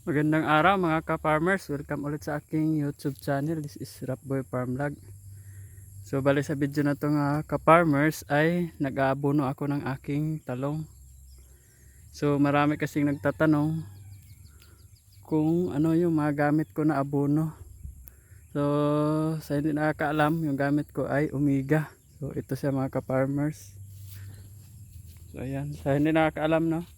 Magandang araw mga ka-farmers. Welcome ulit sa aking YouTube channel. This is Rapboy Farm Vlog. So bali sa video na to nga ka-farmers ay nag-aabono ako ng aking talong. So marami kasing nagtatanong kung ano yung mga gamit ko na abono. So sa hindi nakakaalam, yung gamit ko ay Omega. So ito siya mga ka-farmers. So ayan, sa hindi nakakaalam no.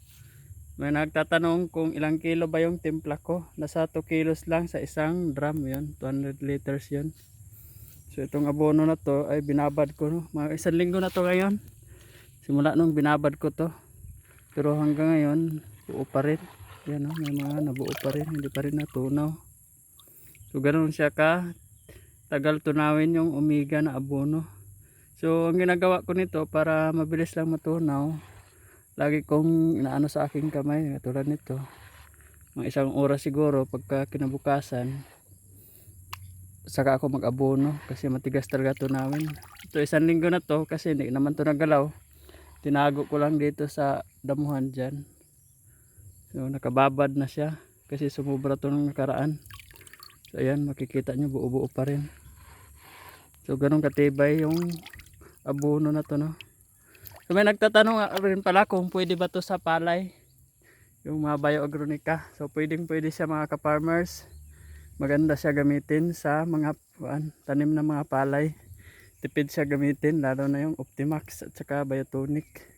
May nagtatanong kung ilang kilo ba yung timpla ko. Nasa 2 kilos lang sa isang drum yun. 200 liters yun. So itong abono na to ay binabad ko. No? Mga isang linggo na to ngayon. Simula nung binabad ko to. Pero hanggang ngayon, buo pa rin. Yan no? may mga nabuo pa rin. Hindi pa rin natunaw. So ganun siya ka. Tagal tunawin yung omega na abono. So ang ginagawa ko nito para mabilis lang matunaw lagi kong inaano sa aking kamay katulad nito. Mga isang oras siguro pagka kinabukasan saka ako mag abono kasi matigas talaga tunawin ito isang linggo na to kasi hindi naman to nagalaw. Tinago ko lang dito sa damuhan dyan. So nakababad na siya kasi sumubra to nung nakaraan. So ayan makikita nyo buo buo pa rin. So ganun katibay yung abono na to no So may nagtatanong rin pala kung pwede ba to sa palay. Yung mga bioagronica. So pwedeng pwede siya mga ka-farmers. Maganda siya gamitin sa mga kuan, tanim na mga palay. Tipid siya gamitin lalo na yung Optimax at saka Biotonic.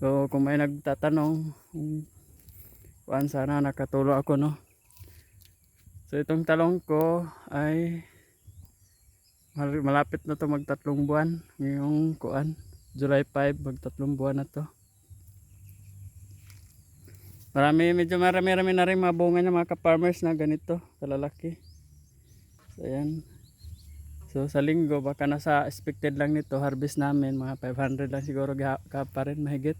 So kung may nagtatanong kung kuan sana nakatulong ako no. So itong talong ko ay mal- malapit na to magtatlong buwan ngayong kuan July 5 magtatlong buwan na to. Marami medyo marami rami na rin mga bunga niya mga ka-farmers na ganito kalalaki. So ayan. So sa linggo baka nasa expected lang nito harvest namin mga 500 lang siguro ka pa rin mahigit.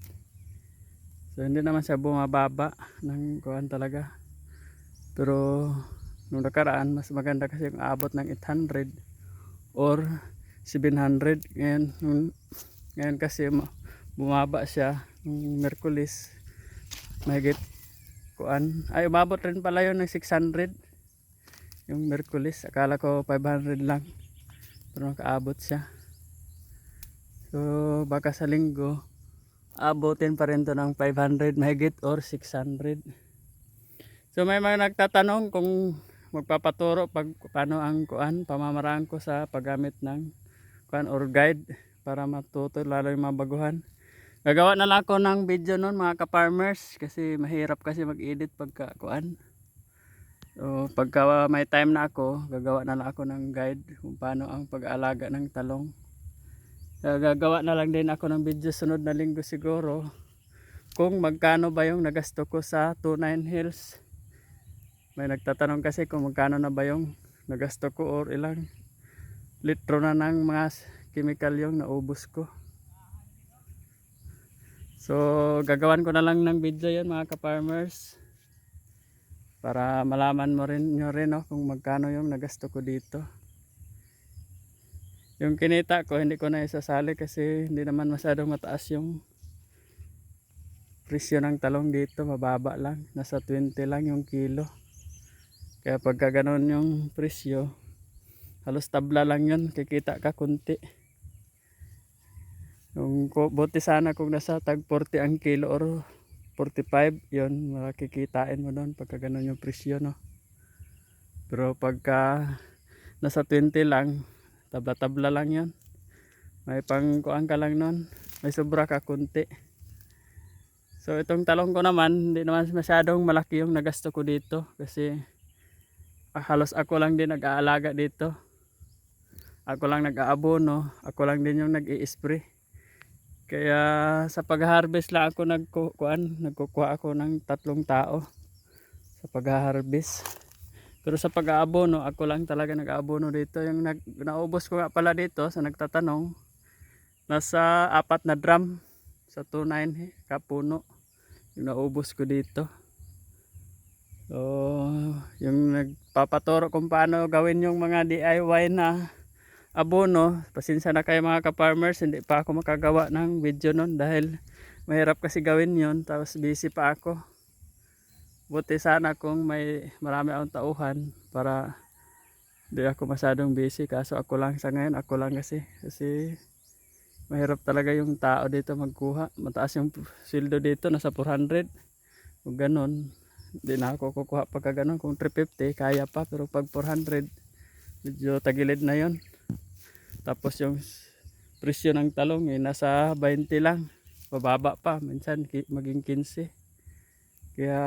So hindi naman siya bumababa ng kuhan talaga. Pero nung nakaraan mas maganda kasi yung abot ng 800 or 700 ngayon nung ngayon kasi ma- bumaba siya nung Merkulis. Mahigit kuan. Ay umabot rin pala yun ng 600. Yung Merkulis. Akala ko 500 lang. Pero nakaabot siya. So baka sa linggo abutin pa rin to ng 500 mahigit or 600. So may mga nagtatanong kung magpapaturo pag paano ang kuan pamamaraan ko sa paggamit ng kuan or guide para matuto lalo yung mga baguhan. Gagawa na lang ako ng video nun mga ka-farmers kasi mahirap kasi mag-edit pagka kuan. So pagka may time na ako, gagawa na lang ako ng guide kung paano ang pag-aalaga ng talong. So, gagawa na lang din ako ng video sunod na linggo siguro kung magkano ba yung nagasto ko sa 29 Hills. May nagtatanong kasi kung magkano na ba yung nagasto ko or ilang litro na ng mga chemical yung naubos ko. So, gagawan ko na lang ng video yan mga ka-farmers. Para malaman mo rin nyo rin no, kung magkano yung nagasto ko dito. Yung kinita ko, hindi ko na isasali kasi hindi naman masyadong mataas yung presyo ng talong dito. Mababa lang. Nasa 20 lang yung kilo. Kaya pagka ganun yung presyo, halos tabla lang yun. Kikita ka kunti. Yung buti sana kung nasa tag 40 ang kilo or 45, yun, makikitain mo doon pagka ganun yung presyo, no? Pero pagka nasa 20 lang, tabla-tabla lang yun. May pangkuan ka lang nun, may sobra ka kunti. So itong talong ko naman, hindi naman masyadong malaki yung nagasto ko dito kasi ah, halos ako lang din nag-aalaga dito. Ako lang nag-aabono, ako lang din yung nag-i-spray. Kaya sa pag-harvest lang ako nagkukuan, nagkukuha ako ng tatlong tao sa pag-harvest. Pero sa pag-aabono, ako lang talaga nag-aabono dito. Yung nag, naubos ko nga pala dito sa nagtatanong, nasa apat na drum sa 29 kapuno. Yung naubos ko dito. So, yung nagpapaturo kung paano gawin yung mga DIY na abono. Pasensya na kayo mga ka-farmers, hindi pa ako makagawa ng video nun dahil mahirap kasi gawin yon tapos busy pa ako. buti sana kung may marami akong tauhan para di ako masyadong busy. Kaso ako lang sa ngayon. Ako lang kasi. Kasi mahirap talaga yung tao dito magkuha. Mataas yung sildo dito. Nasa 400 kung ganun. Hindi na ako kukuha pagka ganun. Kung 350 kaya pa. Pero pag 400 medyo tagilid na yon tapos yung presyo ng talong eh nasa 20 lang. Bababa pa minsan maging 15 kaya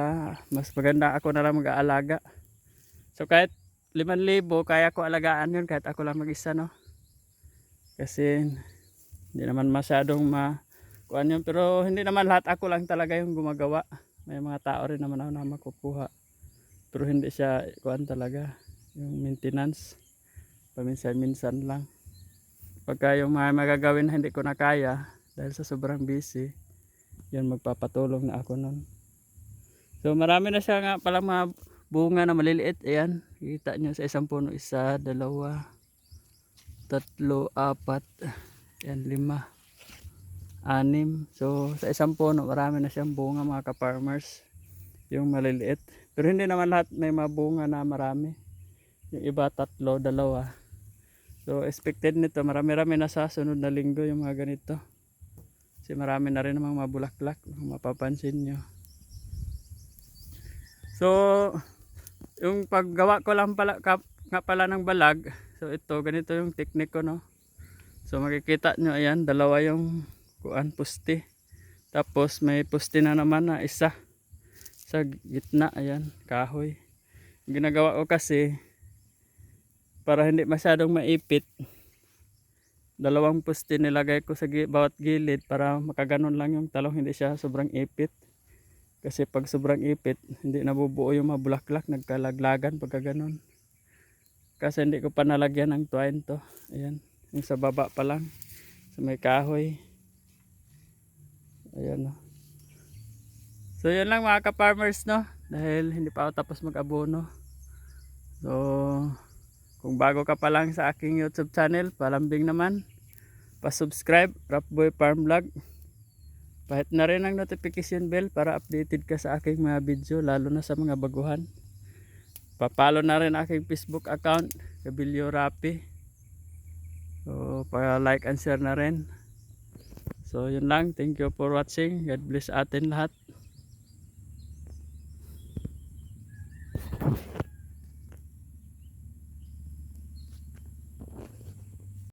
mas maganda ako na lang mag-aalaga. So kahit 5,000 kaya ko alagaan yun kahit ako lang mag-isa no? Kasi hindi naman masyadong ma kuan yun. Pero hindi naman lahat ako lang talaga yung gumagawa. May mga tao rin naman ako na makukuha. Pero hindi siya kuan talaga yung maintenance. Paminsan-minsan lang pagka yung mga magagawin hindi ko na kaya dahil sa sobrang busy yun magpapatulong na ako nun. So marami na siya nga pala mga bunga na maliliit. Ayan kita nyo sa isang puno isa, dalawa tatlo, apat yan, lima anim. So sa isang puno marami na siyang bunga mga ka-farmers yung maliliit. Pero hindi naman lahat may mga bunga na marami. Yung iba tatlo, dalawa so expected nito marami-rami na sa sunod na linggo yung mga ganito. Kasi marami na rin namang mabulaklak mapapansin nyo. So yung paggawa ko lang pala, ka, nga pala ng balag so ito ganito yung technique ko no? So makikita nyo ayan dalawa yung kuan puste. Tapos may puste na naman na isa sa gitna ayan kahoy. Ginagawa ko kasi para hindi masyadong maipit dalawang puste nilagay ko sa bawat gilid para makaganon lang yung talong hindi siya sobrang ipit. Kasi pag sobrang ipit hindi nabubuo yung mga bulaklak nagkalaglagan pagka ganon. Kasi hindi ko pa nalagyan ng twine to. Ayan yung sa baba pa lang sa may kahoy. Ayan no so yun lang mga ka-farmers no? Dahil hindi pa ako tapos mag-abono. So kung bago ka pa lang sa aking youtube channel palambing naman pa-subscribe Rapboy Farm Vlog Pahit na rin ang notification bell para updated ka sa aking mga video lalo na sa mga baguhan. Papalo na rin aking Facebook account, Kabilio Rapi. So, pa-like and share na rin. So, yun lang. Thank you for watching. God bless atin lahat.